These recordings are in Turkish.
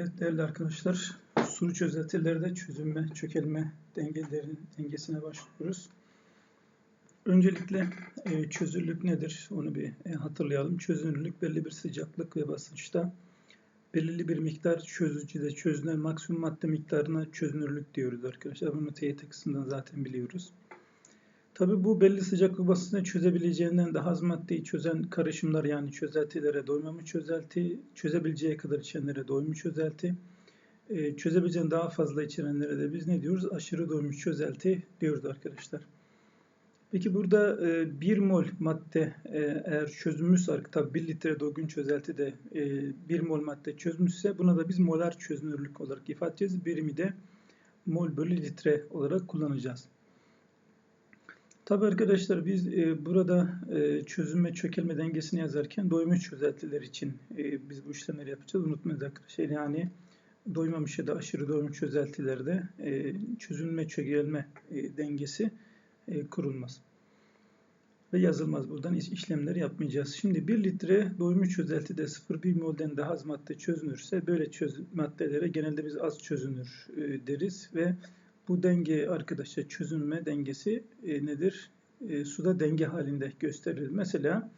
Evet değerli arkadaşlar, suru çözeltilerde çözünme, çökelme dengeleri, dengesine başlıyoruz. Öncelikle e, çözünürlük nedir? Onu bir e, hatırlayalım. Çözünürlük belli bir sıcaklık ve basınçta belirli bir miktar çözücüde çözünen maksimum madde miktarına çözünürlük diyoruz arkadaşlar. Bunu TYT kısmından zaten biliyoruz. Tabi bu belli sıcaklık basıncında çözebileceğinden daha az maddeyi çözen karışımlar yani çözeltilere doymamış çözelti, çözebileceği kadar içenlere doymuş çözelti, e, çözebileceğin daha fazla içerenlere de biz ne diyoruz? Aşırı doymuş çözelti diyoruz arkadaşlar. Peki burada 1 e, mol madde e, eğer çözünmüşse, tabi 1 litre doygun çözelti de 1 mol madde çözmüşse buna da biz molar çözünürlük olarak ifade edeceğiz. Birimi de mol bölü litre olarak kullanacağız. Tabi arkadaşlar biz e, burada e, çözünme çökelme dengesini yazarken doymuş çözeltiler için e, biz bu işlemleri yapacağız. Unutmayın arkadaşlar yani doymamış ya da aşırı doymuş çözeltilerde e, çözünme çökelme e, dengesi e, kurulmaz. Ve yazılmaz. Buradan işlemleri yapmayacağız. Şimdi 1 litre doymuş çözeltide 0,1 molden daha az madde çözünürse böyle çöz maddelere genelde biz az çözünür e, deriz ve bu denge arkadaşlar çözünme dengesi e, nedir? E, suda denge halinde gösterilir. Mesela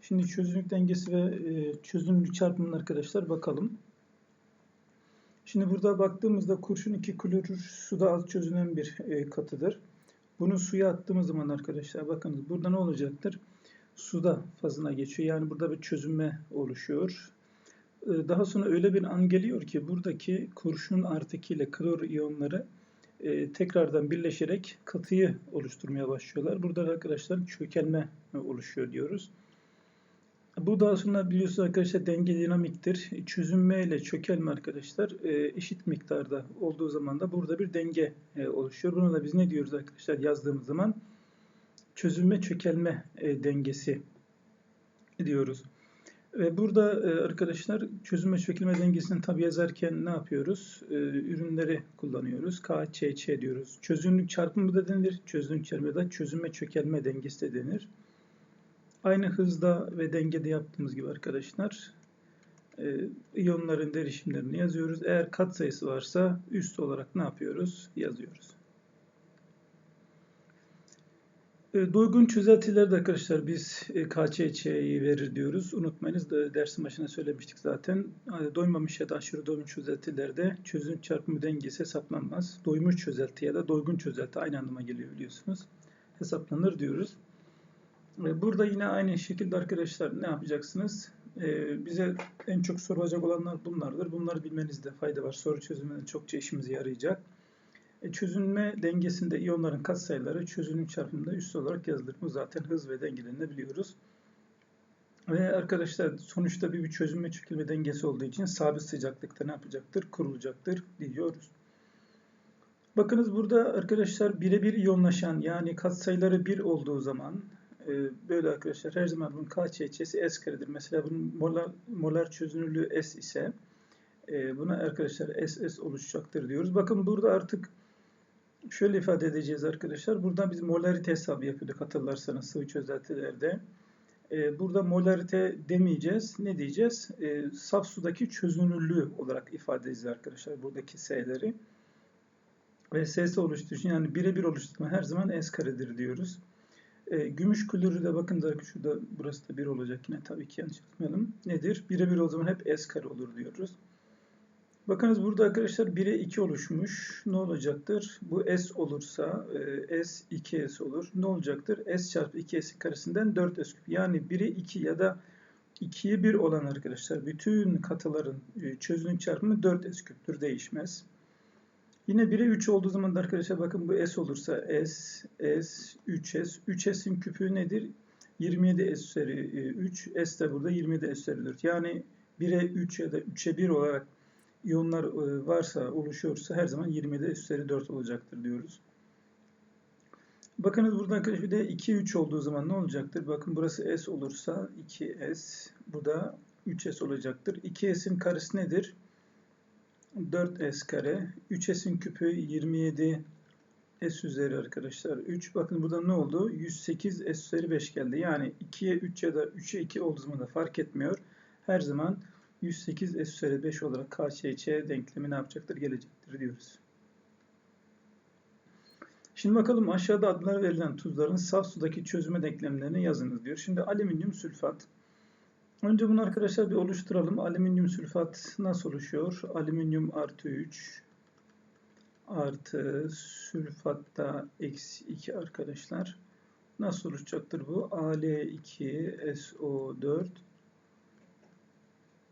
şimdi çözünürlük dengesi ve e, çözünürlük çarpımının arkadaşlar bakalım. Şimdi burada baktığımızda kurşun 2 klorür suda az çözünen bir e, katıdır. Bunu suya attığımız zaman arkadaşlar bakınız burada ne olacaktır? Suda fazına geçiyor. Yani burada bir çözünme oluşuyor. E, daha sonra öyle bir an geliyor ki buradaki kurşun artı ile klor iyonları e, tekrardan birleşerek katıyı oluşturmaya başlıyorlar. Burada arkadaşlar çökelme oluşuyor diyoruz. Bu daha sonra biliyorsunuz arkadaşlar denge dinamiktir. Çözünme ile çökelme arkadaşlar e, eşit miktarda olduğu zaman da burada bir denge e, oluşuyor. Buna da biz ne diyoruz arkadaşlar yazdığımız zaman? Çözünme çökelme e, dengesi diyoruz. Ve burada e, arkadaşlar çözünme çekilme dengesini tabi yazarken ne yapıyoruz? E, ürünleri kullanıyoruz. KÇÇ diyoruz. Çözünürlük çarpımı da denir. Çözünürlük çarpımı da çözünme çökelme dengesi de denir. Aynı hızda ve dengede yaptığımız gibi arkadaşlar e, iyonların derişimlerini yazıyoruz. Eğer kat sayısı varsa üst olarak ne yapıyoruz? Yazıyoruz. E, doygun çözeltilerde arkadaşlar biz e, KÇÇ'yi verir diyoruz. Unutmayınız da dersin başına söylemiştik zaten. Doymamış ya da aşırı doymuş çözeltilerde çözünürlük çarpımı dengesi hesaplanmaz. Doymuş çözelti ya da doygun çözelti aynı anlama geliyor biliyorsunuz. Hesaplanır diyoruz. E, burada yine aynı şekilde arkadaşlar ne yapacaksınız? Bize en çok sorulacak olanlar bunlardır. Bunları bilmenizde fayda var. Soru çözümünde çokça işimize yarayacak. E, çözünme dengesinde iyonların katsayıları çözünüm çarpımında üst olarak yazılır. Bu zaten hız ve dengelerini biliyoruz. Ve arkadaşlar sonuçta bir, bir çözünme çekilme dengesi olduğu için sabit sıcaklıkta ne yapacaktır? Kurulacaktır diyoruz. Bakınız burada arkadaşlar birebir iyonlaşan yani katsayıları 1 olduğu zaman e, böyle arkadaşlar her zaman bunun KÇÇ'si S karedir. Mesela bunun molar, molar çözünürlüğü S ise e, buna arkadaşlar SS oluşacaktır diyoruz. Bakın burada artık şöyle ifade edeceğiz arkadaşlar. Buradan biz molarite hesabı yapıyorduk hatırlarsanız sıvı çözeltilerde. Ee, burada molarite demeyeceğiz. Ne diyeceğiz? Ee, saf sudaki çözünürlüğü olarak ifade edeceğiz arkadaşlar buradaki S'leri. Ve S'si oluşturucu yani birebir oluşturma her zaman S karedir diyoruz. E, gümüş klorü de bakın da şurada burası da 1 olacak yine tabii ki yanlış yapmayalım. Nedir? Birebir o zaman hep S kare olur diyoruz. Bakınız burada arkadaşlar 1'e 2 oluşmuş. Ne olacaktır? Bu S olursa e, S 2S olur. Ne olacaktır? S çarpı 2S'in karesinden 4S küp. Yani 1'e 2 ya da 2'ye 1 olan arkadaşlar bütün katıların e, çözünürlük çarpımı 4S küptür. Değişmez. Yine 1'e 3 olduğu zaman da arkadaşlar bakın bu S olursa S, S, 3S. 3S'in küpü nedir? 27 S üzeri 3. E, S de burada 27 S üzeri 4. Yani 1'e 3 ya da 3'e 1 olarak iyonlar e, varsa, oluşuyorsa her zaman 20'de üzeri 4 olacaktır diyoruz. Bakınız burada arkadaşlar bir de 2, 3 olduğu zaman ne olacaktır? Bakın burası S olursa 2S, bu da 3S olacaktır. 2S'in karesi nedir? 4S kare. 3S'in küpü 27 S üzeri arkadaşlar 3. Bakın burada ne oldu? 108 S üzeri 5 geldi. Yani 2'ye 3 ya da 3'e 2 olduğu zaman da fark etmiyor. Her zaman 108 S üzeri 5 olarak KÇÇ denklemi ne yapacaktır? Gelecektir diyoruz. Şimdi bakalım aşağıda adlar verilen tuzların saf sudaki çözüme denklemlerini yazınız diyor. Şimdi alüminyum sülfat. Önce bunu arkadaşlar bir oluşturalım. Alüminyum sülfat nasıl oluşuyor? Alüminyum artı 3 artı sülfatta eksi 2 arkadaşlar. Nasıl oluşacaktır bu? Al2SO4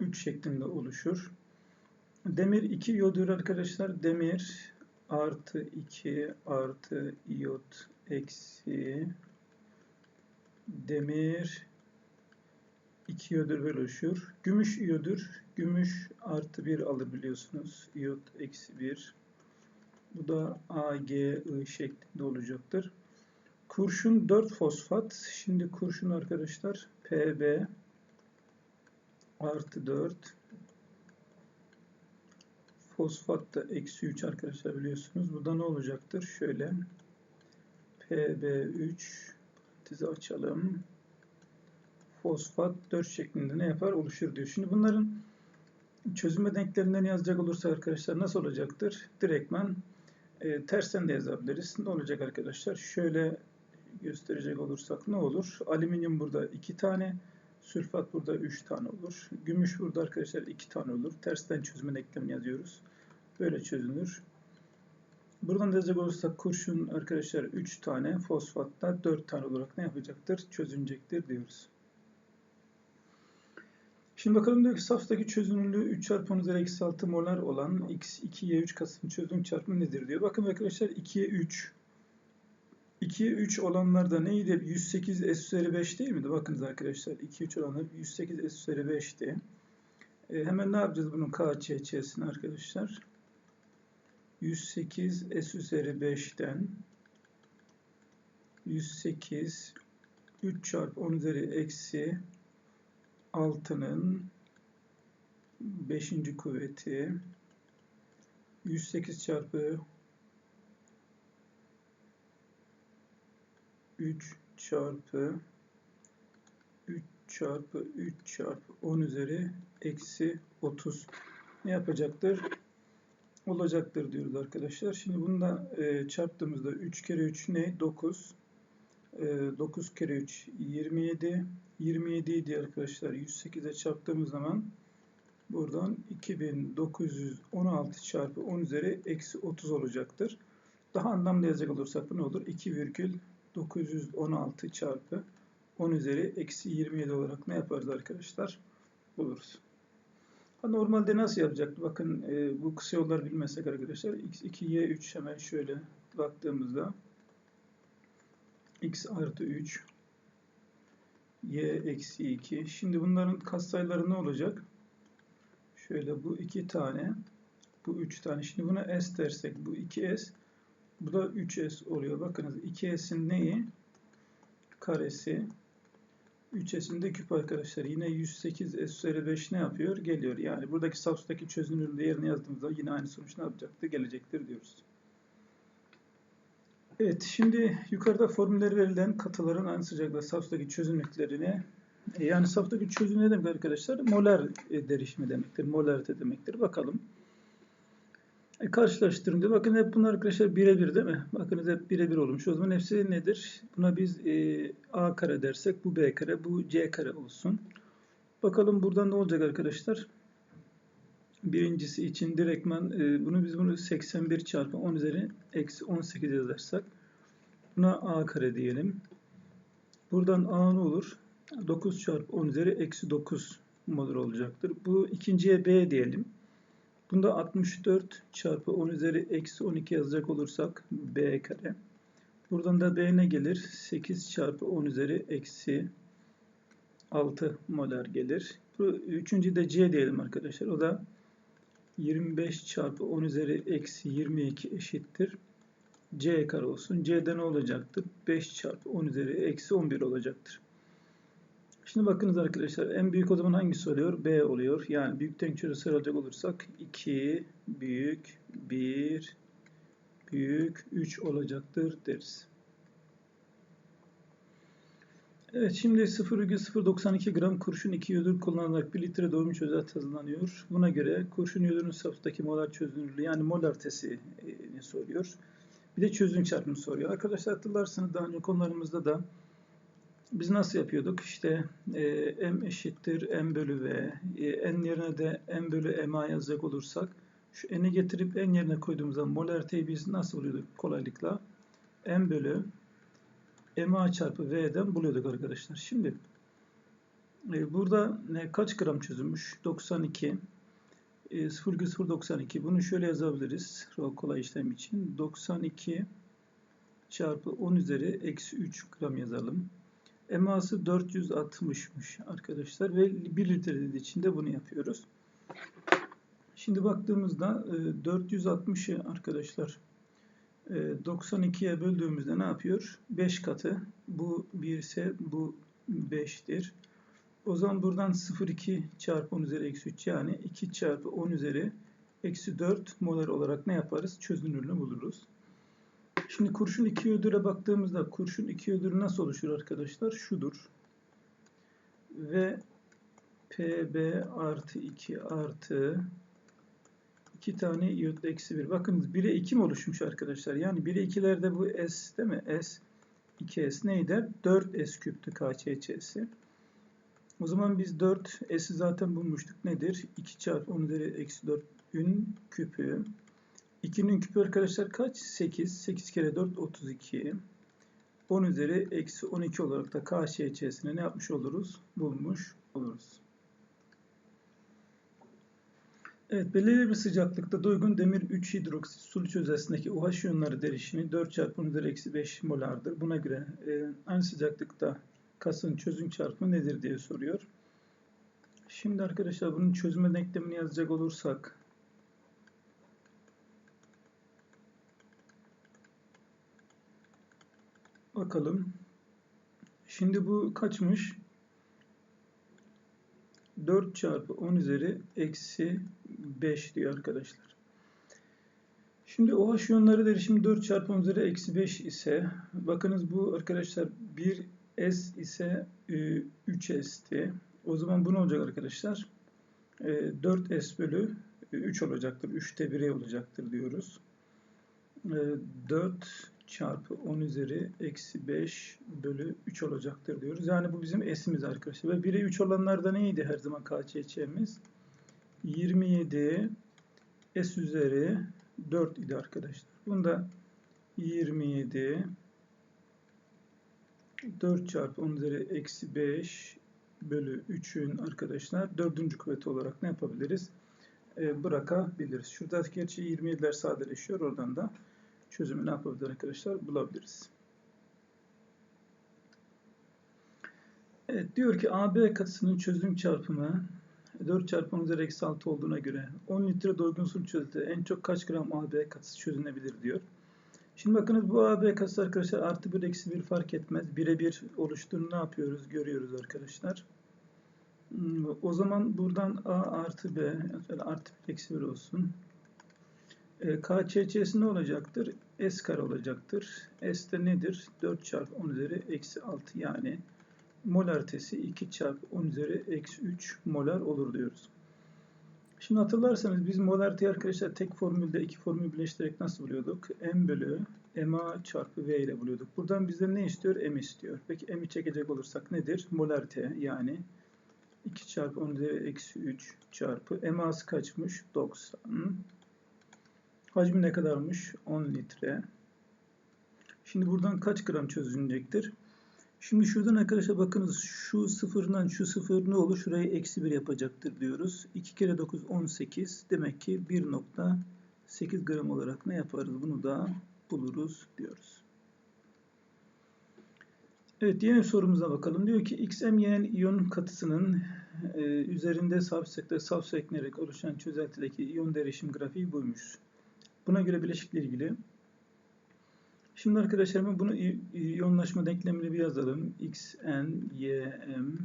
3 şeklinde oluşur. Demir 2 iyodür arkadaşlar. Demir artı 2 artı iyot eksi demir 2 iyodür böyle oluşuyor. Gümüş iyodür. Gümüş artı 1 alır biliyorsunuz. İyot eksi 1. Bu da AgI şeklinde olacaktır. Kurşun 4 fosfat. Şimdi kurşun arkadaşlar Pb artı 4 fosfat da eksi 3 arkadaşlar biliyorsunuz. Bu da ne olacaktır? Şöyle Pb3 parantezi açalım. Fosfat 4 şeklinde ne yapar? Oluşur diyor. Şimdi bunların çözüme denklerinden yazacak olursa arkadaşlar nasıl olacaktır? Direktmen e, tersten de yazabiliriz. Ne olacak arkadaşlar? Şöyle gösterecek olursak ne olur? Alüminyum burada 2 tane, sülfat burada 3 tane olur. Gümüş burada arkadaşlar 2 tane olur. Tersten çözüme denklem yazıyoruz. Böyle çözünür. Buradan da yazacak olursak kurşun arkadaşlar 3 tane, fosfatta 4 tane olarak ne yapacaktır? Çözünecektir diyoruz. Şimdi bakalım diyor ki saftaki çözünürlüğü 3 çarpı 10 üzeri eksi 6 molar olan x 2'ye 3 kasım çözünüm çarpımı nedir diyor. Bakın arkadaşlar 2'ye 3 2'ye 3 olanlarda neydi? 108 s üzeri 5 değil miydi? Bakınız arkadaşlar 2'ye 3 olanlar 108 s üzeri 5'ti. E, hemen ne yapacağız bunun KÇÇ'sini arkadaşlar? 108 s üzeri 5'ten 108 3 çarpı 10 üzeri eksi 6'nın 5. kuvveti 108 çarpı 3 çarpı 3 çarpı 3 çarpı 10 üzeri eksi 30 ne yapacaktır? Olacaktır diyoruz arkadaşlar. Şimdi bunu da e, çarptığımızda 3 kere 3 ne? 9. E, 9 kere 3 27. 27 idi arkadaşlar. 108'e çarptığımız zaman buradan 2916 çarpı 10 üzeri eksi 30 olacaktır. Daha anlamlı yazacak olursak bu ne olur? 2,916 çarpı 10 üzeri eksi 27 olarak ne yaparız arkadaşlar? Buluruz. Normalde nasıl yapacaktı? Bakın e, bu kısa yollar bilmesek arkadaşlar. x2, y3 hemen şöyle baktığımızda x artı 3 y eksi 2. Şimdi bunların katsayıları ne olacak? Şöyle bu iki tane, bu üç tane. Şimdi buna s dersek bu 2s, bu da 3s oluyor. Bakınız 2s'in neyi? Karesi. 3s'in de küp arkadaşlar. Yine 108 s üzeri 5 ne yapıyor? Geliyor. Yani buradaki safsdaki çözünürlüğü yerine yazdığımızda yine aynı sonuç ne yapacaktır? Gelecektir diyoruz. Evet, şimdi yukarıda formülleri verilen katıların aynı sıcaklıkta saftaki çözünürlüklerini e, yani saftaki çözünürlüğü ne demek arkadaşlar? Molar e, derişimi demektir. Molarite demektir. Bakalım. E, karşılaştırınca bakın hep bunlar arkadaşlar birebir değil mi? Bakınız hep birebir olmuş. O zaman hepsi nedir? Buna biz e, A kare dersek bu B kare, bu C kare olsun. Bakalım buradan ne olacak arkadaşlar? Birincisi için direktman e, bunu biz bunu 81 çarpı 10 üzeri eksi 18 yazarsak buna a kare diyelim. Buradan a ne olur? 9 çarpı 10 üzeri eksi 9 molar olacaktır. Bu ikinciye b diyelim. Bunda 64 çarpı 10 üzeri eksi 12 yazacak olursak b kare. Buradan da b ne gelir? 8 çarpı 10 üzeri eksi 6 molar gelir. Üçüncü de c diyelim arkadaşlar. O da 25 çarpı 10 üzeri eksi 22 eşittir. C kare olsun. C'de ne olacaktır? 5 çarpı 10 üzeri eksi 11 olacaktır. Şimdi bakınız arkadaşlar en büyük o zaman hangisi oluyor? B oluyor. Yani büyükten küçüğe sıralacak olursak 2 büyük 1 büyük 3 olacaktır deriz. Evet şimdi 0,092 gram kurşun 2 iyodür kullanılarak 1 litre doymuş çözelti hazırlanıyor. Buna göre kurşun iyodürün safhtaki molar çözünürlüğü yani molartesini soruyor. Bir de çözünürlük çarpımı soruyor. Arkadaşlar hatırlarsınız daha önce konularımızda da biz nasıl yapıyorduk? İşte e, m eşittir m bölü v. E, n yerine de m bölü ma yazacak olursak şu n'i getirip n yerine koyduğumuzda molariteyi biz nasıl buluyorduk kolaylıkla? m bölü ma çarpı v'den buluyorduk arkadaşlar. Şimdi e, burada ne, kaç gram çözülmüş? 92. E, 0,092. Bunu şöyle yazabiliriz. Kolay işlem için. 92 çarpı 10 üzeri eksi 3 gram yazalım. Eması 460'mış arkadaşlar ve 1 litre içinde bunu yapıyoruz. Şimdi baktığımızda 460'ı e, arkadaşlar 92'ye e, böldüğümüzde ne yapıyor? 5 katı. Bu 1 ise bu 5'tir. O zaman buradan 0,2 çarpı 10 üzeri eksi 3 yani 2 çarpı 10 üzeri eksi 4 molar olarak ne yaparız? Çözünürlüğünü buluruz. Şimdi kurşun 2 ödüre baktığımızda kurşun 2 ödürü nasıl oluşur arkadaşlar? Şudur. Ve PB artı 2 artı 2 tane iot eksi 1. Bakınız 1'e 2 mi oluşmuş arkadaşlar? Yani 1'e 2'lerde bu S değil mi? S 2S neydi? 4S küptü KÇÇ'si. O zaman biz 4S'i zaten bulmuştuk. Nedir? 2 çarpı 10 üzeri eksi 4 ün küpü 2'nin küpü arkadaşlar kaç? 8. 8 kere 4 32. 10 üzeri eksi 12 olarak da KŞÇ'sine ne yapmış oluruz? Bulmuş oluruz. Evet, belirli bir sıcaklıkta doygun demir 3 hidroksit sulu çözeltisindeki OH iyonları derişimi 4 çarpı 10 üzeri eksi 5 molardır. Buna göre e, aynı sıcaklıkta kasın çözüm çarpımı nedir diye soruyor. Şimdi arkadaşlar bunun çözüme denklemini yazacak olursak Bakalım. Şimdi bu kaçmış? 4 çarpı 10 üzeri eksi 5 diyor arkadaşlar. Şimdi OH iyonları derişimi 4 çarpı 10 üzeri eksi 5 ise bakınız bu arkadaşlar 1 S ise 3S'ti. E, o zaman bu ne olacak arkadaşlar? 4S e, bölü 3 olacaktır. 3'te 1'e olacaktır diyoruz. 4 e, çarpı 10 üzeri eksi 5 bölü 3 olacaktır diyoruz. Yani bu bizim S'imiz arkadaşlar. Ve 1'e 3 olanlarda neydi her zaman KÇÇ'miz? 27 S üzeri 4 idi arkadaşlar. Bunda 27 4 çarpı 10 üzeri eksi 5 bölü 3'ün arkadaşlar dördüncü kuvveti olarak ne yapabiliriz? E, bırakabiliriz. Şurada gerçi 27'ler sadeleşiyor. Oradan da çözümü ne yapabiliriz arkadaşlar? Bulabiliriz. Evet diyor ki AB katısının çözüm çarpımı 4 çarpı 10 üzeri eksi 6 olduğuna göre 10 litre doygun su çözüde en çok kaç gram AB katısı çözünebilir diyor. Şimdi bakınız bu AB katısı arkadaşlar artı 1 eksi 1 fark etmez. Birebir oluştuğunu ne yapıyoruz? Görüyoruz arkadaşlar. Hmm, o zaman buradan A artı B artı 1 eksi 1 olsun. E, KÇÇ'si ne olacaktır? S kare olacaktır. S de nedir? 4 çarpı 10 üzeri eksi 6 yani molaritesi 2 çarpı 10 üzeri eksi 3 molar olur diyoruz. Şimdi hatırlarsanız biz molariteyi arkadaşlar tek formülde iki formül birleştirerek nasıl buluyorduk? M bölü MA çarpı V ile buluyorduk. Buradan bizden ne istiyor? M istiyor. Peki M'i çekecek olursak nedir? Molarite yani 2 çarpı 10 üzeri eksi 3 çarpı MA'sı kaçmış? 90. Hacmi ne kadarmış? 10 litre. Şimdi buradan kaç gram çözülecektir? Şimdi şuradan arkadaşlar bakınız şu sıfırdan şu sıfır ne olur? Şurayı eksi 1 yapacaktır diyoruz. 2 kere 9 18. Demek ki 1.8 gram olarak ne yaparız? Bunu da buluruz diyoruz. Evet diğer sorumuza bakalım. Diyor ki XM yenen iyon katısının e, üzerinde saf sekte saf seknerek oluşan çözeltideki iyon derişim grafiği buymuş. Buna göre bileşikle ilgili Şimdi arkadaşlar bunu iyonlaşma denklemini bir yazalım. X, N, Y, M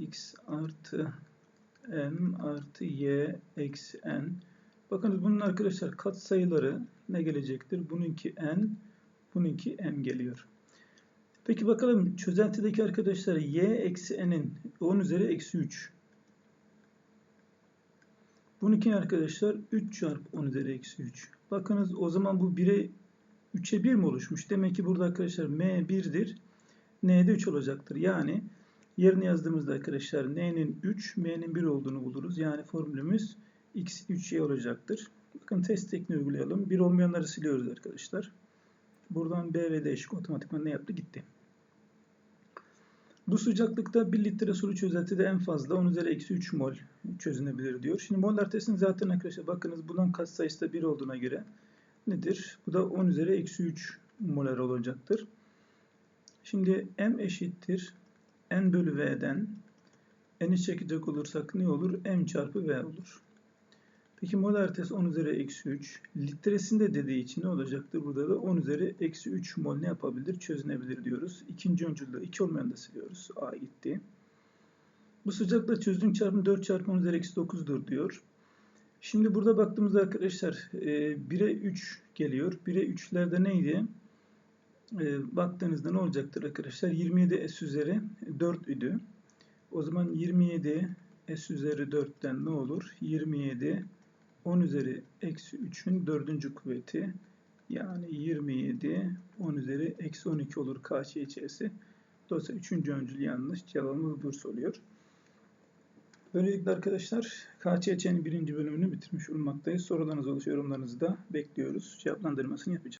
X artı M artı Y eksi N Bakınız bunun arkadaşlar kat sayıları ne gelecektir? Bununki N, Bununki m geliyor. Peki bakalım çözeltideki arkadaşlar y eksi n'in 10 üzeri eksi 3. Bununki arkadaşlar 3 çarpı 10 üzeri eksi 3. Bakınız o zaman bu 1'e 3'e 1 mi oluşmuş? Demek ki burada arkadaşlar m 1'dir. n de 3 olacaktır. Yani yerine yazdığımızda arkadaşlar n'nin 3, m'nin 1 olduğunu buluruz. Yani formülümüz x 3y olacaktır. Bakın test tekniği uygulayalım. 1 olmayanları siliyoruz arkadaşlar. Buradan B ve D eşik otomatikman ne yaptı? Gitti. Bu sıcaklıkta 1 litre sulu çözeltide en fazla 10 üzeri eksi 3 mol çözünebilir diyor. Şimdi molar testinin zaten arkadaşlar bakınız bundan katsayısı da 1 olduğuna göre nedir? Bu da 10 üzeri eksi 3 molar olacaktır. Şimdi M eşittir N bölü V'den N'i çekecek olursak ne olur? M çarpı V olur. Peki molar test 10 üzeri eksi 3. Litresinde dediği için ne olacaktır? Burada da 10 üzeri eksi 3 mol ne yapabilir? Çözünebilir diyoruz. İkinci öncülde 2 olmayan da siliyoruz. A gitti. Bu sıcaklıkla çözünün çarpımı 4 çarpı 10 üzeri eksi 9'dur diyor. Şimdi burada baktığımızda arkadaşlar 1'e 3 geliyor. 1'e 3'lerde neydi? E, baktığınızda ne olacaktır arkadaşlar? 27 s üzeri 4 idi. O zaman 27 s üzeri 4'ten ne olur? 27 10 üzeri eksi 3'ün dördüncü kuvveti yani 27 10 üzeri eksi 12 olur KC içerisi. Dolayısıyla üçüncü öncül yanlış. Cevabımız Bursa oluyor. Böylelikle arkadaşlar KÇÇ'nin birinci bölümünü bitirmiş olmaktayız. Sorularınız olursa yorumlarınızı da bekliyoruz. Cevaplandırmasını yapacağız.